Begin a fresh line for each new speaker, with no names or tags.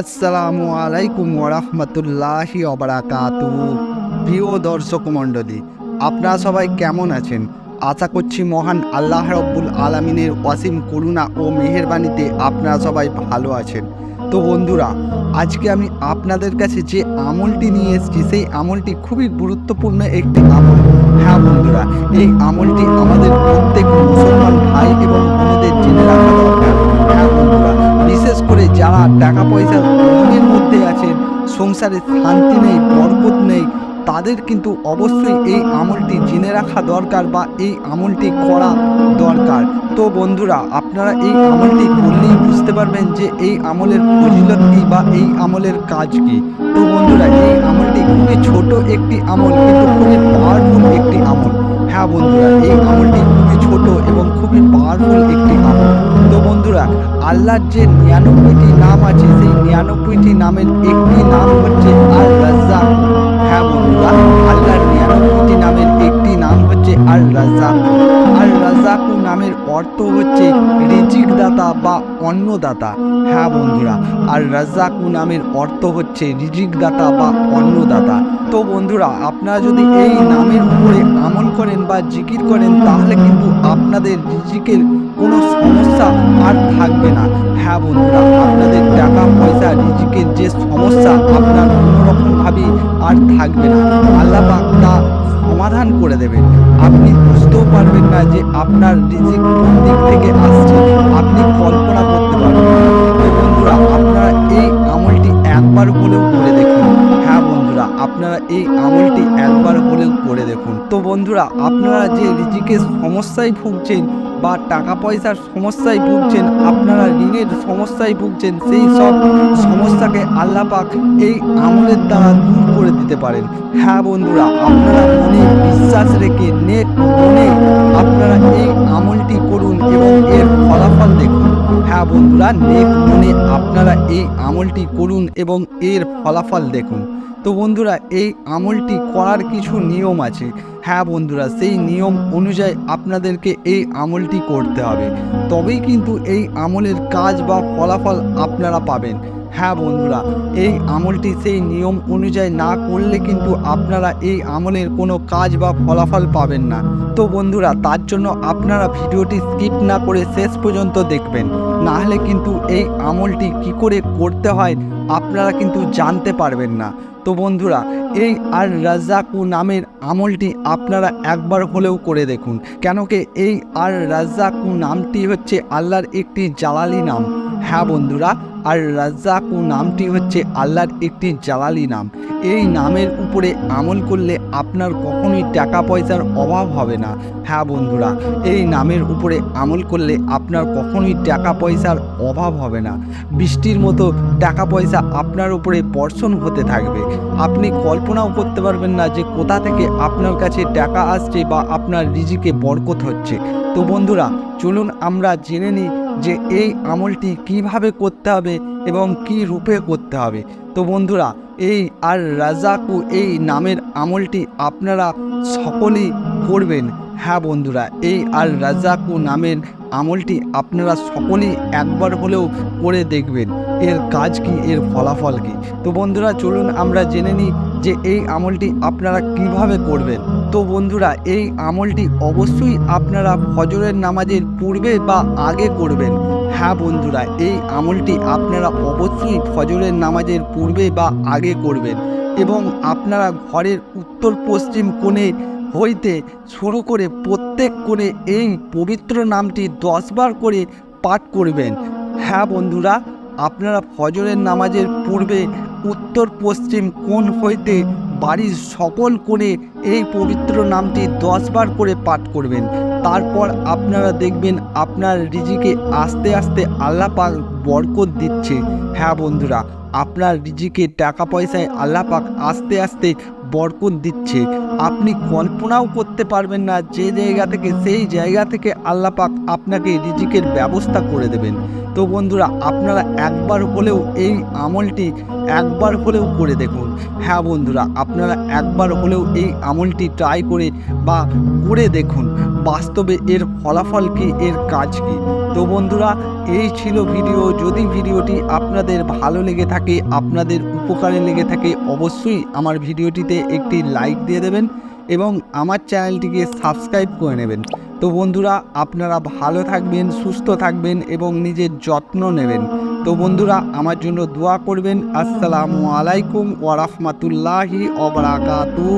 আসসালামু আলাইকুম ওরহমতুল্লাহি অবরাকাতু প্রিয় দর্শক মণ্ডলী, আপনারা সবাই কেমন আছেন? আশা করছি মহান আল্লাহ রব্বুল আলমিনের অসীম করুণা ও মেহেরবানিতে আপনারা সবাই ভালো আছেন। তো বন্ধুরা, আজকে আমি আপনাদের কাছে যে আমলটি নিয়ে এসেছি, সেই আমলটি খুবই গুরুত্বপূর্ণ একটি আমল। হ্যাঁ বন্ধুরা, এই আমলটি আমাদের প্রত্যেক মুসলমান ভাই এবং বোনদের জেনে রাখা দরকার। হ্যাঁ বন্ধুরা বিশেষ করে যারা টাকা পয়সার অভাবের মধ্যে আছেন, সংসারে শান্তি নেই, বরকত নেই, তাদের কিন্তু অবশ্যই এই আমলটি জেনে রাখা দরকার বা এই আমলটি করা দরকার। তো বন্ধুরা, আপনারা এই আমলটি করলেই বুঝতে পারবেন যে এই আমলের ফজিলত কী বা এই আমলের কাজ কী। তো বন্ধুরা, এই আমলটি খুবই ছোট একটি আমল, কিন্তু খুবই পাওয়ারফুল একটি আমল। হ্যাঁ বন্ধুরা, এই আমলটি ছোট এবং খুবই পাওয়ারফুল একটি আমল তো বন্ধুরা আল্লাহর যে নিরানব্বইটি নাম আছে, সেই নিরানব্বইটি নামের একটি অর্থ হচ্ছে রিজিক দাতা বা অন্নদাতা হ্যাঁ বন্ধুরা, আর রাজ্জাকু নামের অর্থ হচ্ছে রিজিক দাতা বা অন্নদাতা তো বন্ধুরা, আপনারা যদি এই নামের উপরে আমল করেন বা জিকির করেন, তাহলে কিন্তু আপনাদের রিজিকের কোনো সমস্যা আর থাকবে না। হ্যাঁ বন্ধুরা, আপনাদের টাকা, পয়সা, রিজিকের যে সমস্যা, আপনার কোনোরকমভাবেই আর থাকবে না। আল্লাপাক তা সমাধান করে দেবেন। আপনি বুঝতেও পারবেন না যে আপনার রিজিক কোন দিক তো বন্ধুরা, আপনারা যে রিজিকের সমস্যায় ভুগছেন বা টাকা পয়সার সমস্যায় ভুগছেন, আপনারা ঋণের সমস্যায় ভুগছেন, সেই সব সমস্যাকে আল্লাহ পাক এই আমলের দ্বারা দূর করে দিতে পারেন। হ্যাঁ বন্ধুরা, আপনারা মনে বিশ্বাস রেখে, নেট মনে আপনারা এই আমলটি করুন এবং এর ফলাফল দেখুন। হ্যাঁ বন্ধুরা, নেট মনে আপনারা এই আমলটি করুন এবং এর ফলাফল দেখুন। তো বন্ধুরা এই আমলটি করার কিছু নিয়ম আছে। হ্যাঁ বন্ধুরা সেই নিয়ম অনুযায়ী আপনাদেরকে এই আমলটি করতে হবে। তবেই কিন্তু এই আমলের কাজ বা ফলাফল আপনারা পাবেন। হ্যাঁ বন্ধুরা এই আমলটি সেই নিয়ম অনুযায়ী না করলে কিন্তু আপনারা এই আমলের কোনো কাজ বা ফলাফল পাবেন না। তো বন্ধুরা তার জন্য আপনারা ভিডিওটি স্কিপ না করে শেষ পর্যন্ত দেখবেন। না হলে কিন্তু এই আমলটি কি করে করতে হয় আপনারা কিন্তু জানতে পারবেন না। তো বন্ধুরা, এই আর রাজ্জাকু নামের আমলটি আপনারা একবার হলেও করে দেখুন। কেন কি এই আর রাজ্জাকু নামটি হচ্ছে আল্লাহর একটি জালালি নাম। হ্যাঁ বন্ধুরা আর রাজ্জাকু নামটি হচ্ছে আল্লাহর একটি জালালি নাম। এই নামের উপরে আমল করলে আপনার কখনোই টাকা পয়সার অভাব হবে না। হ্যাঁ বন্ধুরা, এই নামের উপরে আমল করলে আপনার কখনোই টাকা পয়সার অভাব হবে না। বৃষ্টির মতো টাকা পয়সা আপনার উপরে বর্ষণ হতে থাকবে। আপনি কল্পনাও করতে পারবেন না যে কোথা থেকে আপনার কাছে টাকা আসছে বা আপনার রিজিকে বরকত হচ্ছে। তো বন্ধুরা, চলুন আমরা জেনে নিই যে এই আমলটি কীভাবে করতে হবে এবং কি রূপে করতে হবে। তো বন্ধুরা, এই আর রাজাকু এই নামের আমলটি আপনারা সকলেই করবেন। হ্যাঁ বন্ধুরা, এই আর রাজাকু নামের আমলটি আপনারা সকলেই একবার হলেও করে দেখবেন। এর কাজ কি, এর ফলাফল কি? তো বন্ধুরা, চলুন আমরা জেনে নিই যে এই আমলটি আপনারা কীভাবে করবেন। তো বন্ধুরা, এই আমলটি অবশ্যই আপনারা ফজরের নামাজের পূর্বে বা আগে করবেন। হ্যাঁ বন্ধুরা, এই আমলটি আপনারা অবশ্যই ফজরের নামাজের পূর্বে বা আগে করবেন এবং আপনারা ঘরের উত্তর পশ্চিম কোণে হইতে শুরু করে প্রত্যেক কোণে এই পবিত্র নামটি দশবার করে পাঠ করবেন। হ্যাঁ বন্ধুরা আপনারা ফজরের নামাজের পূর্বে উত্তর, পশ্চিম কোণ হইতে বাড়ির সকল কোণে এই পবিত্র নামটি দশবার করে পাঠ করবেন। তারপর আপনারা দেখবেন আপনার রিজিকে আস্তে আস্তে আল্লাহ পাক বরকত দিচ্ছে। হ্যাঁ বন্ধুরা, আপনার রিজিকে টাকা পয়সায় আল্লাহ পাক আস্তে আস্তে বরকত দিচ্ছে। আপনি কল্পনাও করতে পারবেন না যে জায়গা থেকে, সেই জায়গা থেকে আল্লাহ পাক আপনাকে রিজিকের ব্যবস্থা করে দেবেন। তো বন্ধুরা, আপনারা একবার হলেও এই আমলটি একবার হলেও করে দেখুন। হ্যাঁ বন্ধুরা, আপনারা একবার হলেও এই আমলটি ট্রাই করে বা করে দেখুন, বাস্তবে এর ফলাফল কী, এর কাজ কী। তো বন্ধুরা, এই ছিল ভিডিও। যদি ভিডিওটি আপনাদের ভালো লেগে থাকে, আপনাদের উপকারে লেগে থাকে, অবশ্যই আমার ভিডিওটিতে একটি লাইক দিয়ে দেবেন এবং আমার চ্যানেলটিকে সাবস্ক্রাইব করে নেবেন। তো বন্ধুরা, আপনারা ভালো থাকবেন, সুস্থ থাকবেন এবং নিজের যত্ন নেবেন। তো বন্ধুরা, আমার জন্য দোয়া করবেন। আসসালামু আলাইকুম ওয়া অবরাকাতু